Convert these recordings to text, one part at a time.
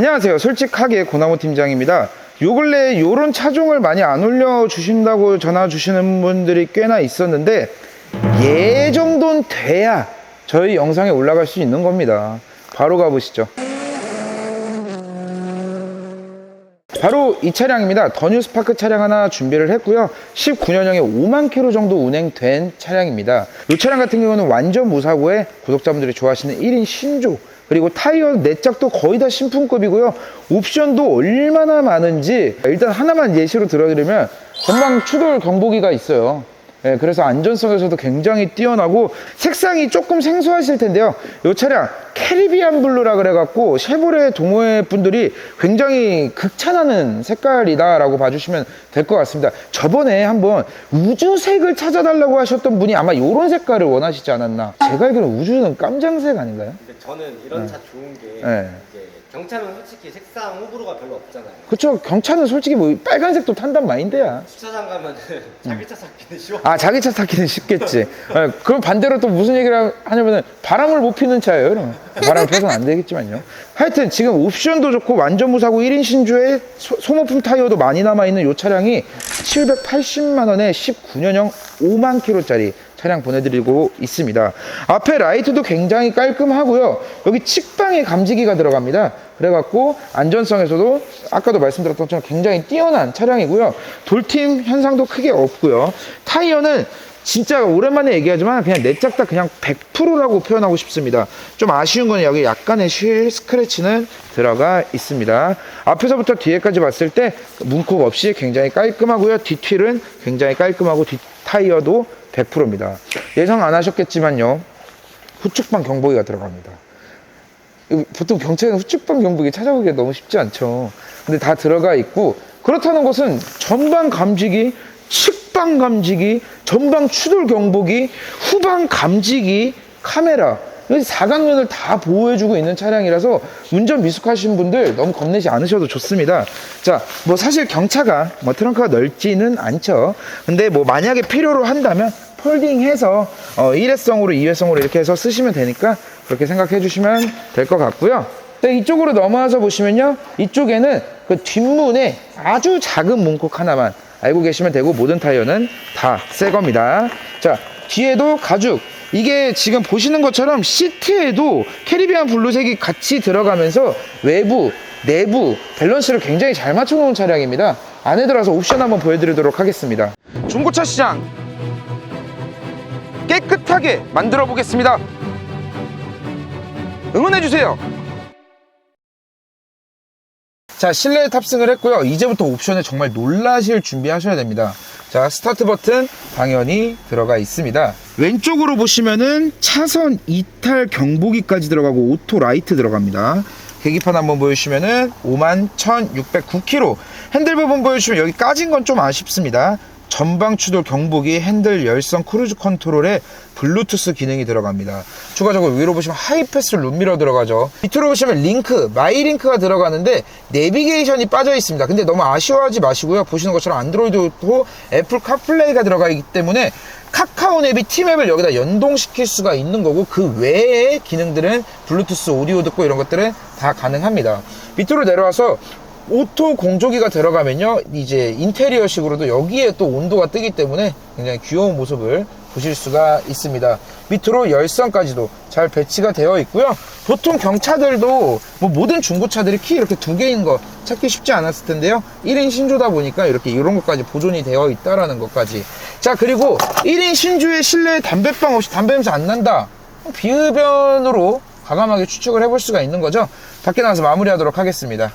안녕하세요. 솔직하게 고나무 팀장입니다. 요 근래 요런 차종을 많이 안 올려주신다고 전화 주시는 분들이 꽤나 있었는데 얘 정도는 돼야 저희 영상에 올라갈 수 있는 겁니다. 바로 가보시죠. 바로 이 차량입니다. 더 뉴스파크 차량 하나 준비를 했고요. 19년형에 5만 킬로 정도 운행된 차량입니다. 이 차량 같은 경우는 완전 무사고에 구독자분들이 좋아하시는 1인 신조 그리고 타이어 내짝도 거의 다 신품급이고요. 옵션도 얼마나 많은지 일단 하나만 예시로 들어드리면 전방 추돌 경보기가 있어요. 예, 그래서 안전성에서도 굉장히 뛰어나고 색상이 조금 생소하실 텐데요. 이 차량 캐리비안 블루라 그래갖고 쉐보레 동호회 분들이 굉장히 극찬하는 색깔이다라고 봐주시면 될 것 같습니다. 저번에 한번 우주색을 찾아달라고 하셨던 분이 아마 이런 색깔을 원하시지 않았나. 제가 알기로는 우주는 깜장색 아닌가요? 근데 저는 이런 차 좋은 게 네. 이제 경차는 솔직히 색상 호불호가 별로 없잖아요. 그쵸 경차는 솔직히 뭐 빨간색도 탄단 마인드야. 주차장 가면은 자기 차 찾기는 쉬워. 아 자기 차 타기는 쉽겠지. 예, 그럼 반대로 또 무슨 얘기를 하냐면은 바람을 못 피는 차예요. 이러면 바람 펴서는 안 되겠지만요. 하여튼 지금 옵션도 좋고 완전 무사고 1인 신주에 소, 소모품 타이어도 많이 남아 있는 이 차량이 780만 원에 19년형 5만 킬로짜리 차량 보내드리고 있습니다. 앞에 라이트도 굉장히 깔끔하고요. 여기 측방에 감지기가 들어갑니다. 그래갖고 안전성에서도 아까도 말씀드렸던 것처럼 굉장히 뛰어난 차량이고요. 돌팀 현상도 크게 없고요. 타이어는 진짜 오랜만에 얘기하지만 그냥 내짝 다 그냥 100%라고 표현하고 싶습니다. 좀 아쉬운 건 여기 약간의 실 스크래치는 들어가 있습니다. 앞에서부터 뒤에까지 봤을 때 문콕 없이 굉장히 깔끔하고요. 뒷휠은 굉장히 깔끔하고 뒷 타이어도 100%입니다. 예상 안 하셨겠지만요. 후측방 경보기가 들어갑니다. 보통 경차에는 후측방 경보기 찾아보기가 너무 쉽지 않죠. 근데 다 들어가 있고 그렇다는 것은 전방 감지기, 측방 감지기, 전방 추돌 경보기, 후방 감지기, 카메라 이 사각면을 다 보호해주고 있는 차량이라서 운전 미숙하신 분들 너무 겁내지 않으셔도 좋습니다. 자, 뭐 사실 경차가 뭐 트렁크가 넓지는 않죠. 근데 뭐 만약에 필요로 한다면 폴딩해서 어, 일회성으로 이회성으로 이렇게 해서 쓰시면 되니까 그렇게 생각해 주시면 될 것 같고요. 네, 이쪽으로 넘어와서 보시면요. 이쪽에는 그 뒷문에 아주 작은 문콕 하나만 알고 계시면 되고 모든 타이어는 다 새 겁니다. 자, 뒤에도 가죽. 이게 지금 보시는 것처럼 시트에도 캐리비안 블루색이 같이 들어가면서 외부, 내부 밸런스를 굉장히 잘 맞춰놓은 차량입니다. 안에 들어가서 옵션 한번 보여드리도록 하겠습니다. 중고차 시장 깨끗하게 만들어 보겠습니다. 응원해 주세요. 자, 실내에 탑승을 했고요. 이제부터 옵션에 정말 놀라실 준비하셔야 됩니다. 자, 스타트 버튼 당연히 들어가 있습니다. 왼쪽으로 보시면은 차선 이탈 경보기까지 들어가고 오토 라이트 들어갑니다. 계기판 한번 보여주시면은 51,609km. 핸들 부분 보여주시면 여기 까진 건 좀 아쉽습니다. 전방 추돌 경보기, 핸들 열선 크루즈 컨트롤에 블루투스 기능이 들어갑니다. 추가적으로 위로 보시면 하이패스 룸미러 들어가죠. 밑으로 보시면 링크, 마이링크가 들어가는데 내비게이션이 빠져 있습니다. 근데 너무 아쉬워하지 마시고요. 보시는 것처럼 안드로이드도 애플 카플레이가 들어가 있기 때문에 카카오 앱이 티맵을 여기다 연동시킬 수가 있는 거고 그 외의 기능들은 블루투스 오디오 듣고 이런 것들은 다 가능합니다. 밑으로 내려와서 오토 공조기가 들어가면요 이제 인테리어식으로도 여기에 또 온도가 뜨기 때문에 굉장히 귀여운 모습을 보실 수가 있습니다. 밑으로 열선까지도 잘 배치가 되어 있고요. 보통 경차들도 뭐 모든 중고차들이 키 이렇게 두 개인 거 찾기 쉽지 않았을 텐데요. 1인 신조다 보니까 이렇게 이런 것까지 보존이 되어 있다라는 것까지. 자 그리고 1인 신주의 실내에 담배방 없이 담배 냄새 안 난다. 비흡연으로 과감하게 추측을 해볼 수가 있는 거죠. 밖에 나가서 마무리하도록 하겠습니다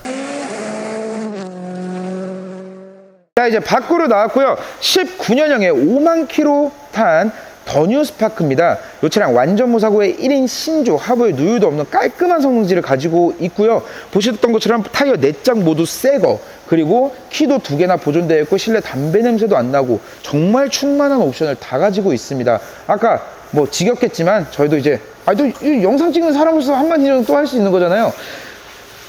자 이제 밖으로 나왔고요. 19년형에 5만 킬로 탄 더뉴 스파크입니다. 이 차량 완전 무사고의 1인 신조 하부에 누유도 없는 깔끔한 성능지를 가지고 있고요. 보셨던 것처럼 타이어 4짝 모두 새거 그리고 키도 두 개나 보존되어 있고 실내 담배 냄새도 안 나고 정말 충만한 옵션을 다 가지고 있습니다. 아까 뭐 지겹겠지만 저희도 이제 아또 영상 찍는 사람으로서 한마디는 또할 수 있는 거잖아요.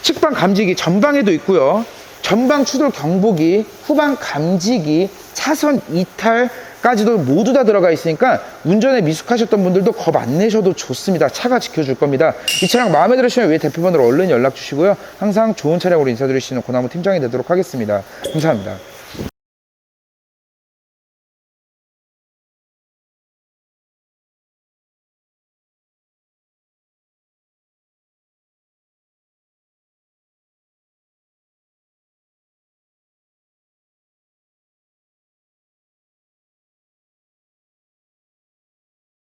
측방 감지기 전방에도 있고요. 전방 추돌 경보기, 후방 감지기, 차선 이탈까지 까지도 모두 다 들어가 있으니까 운전에 미숙하셨던 분들도 겁 안 내셔도 좋습니다. 차가 지켜줄 겁니다. 이 차량 마음에 들으시면 왜 대표번호로 얼른 연락 주시고요. 항상 좋은 차량으로 인사드릴 수 있는 고나무 팀장이 되도록 하겠습니다. 감사합니다.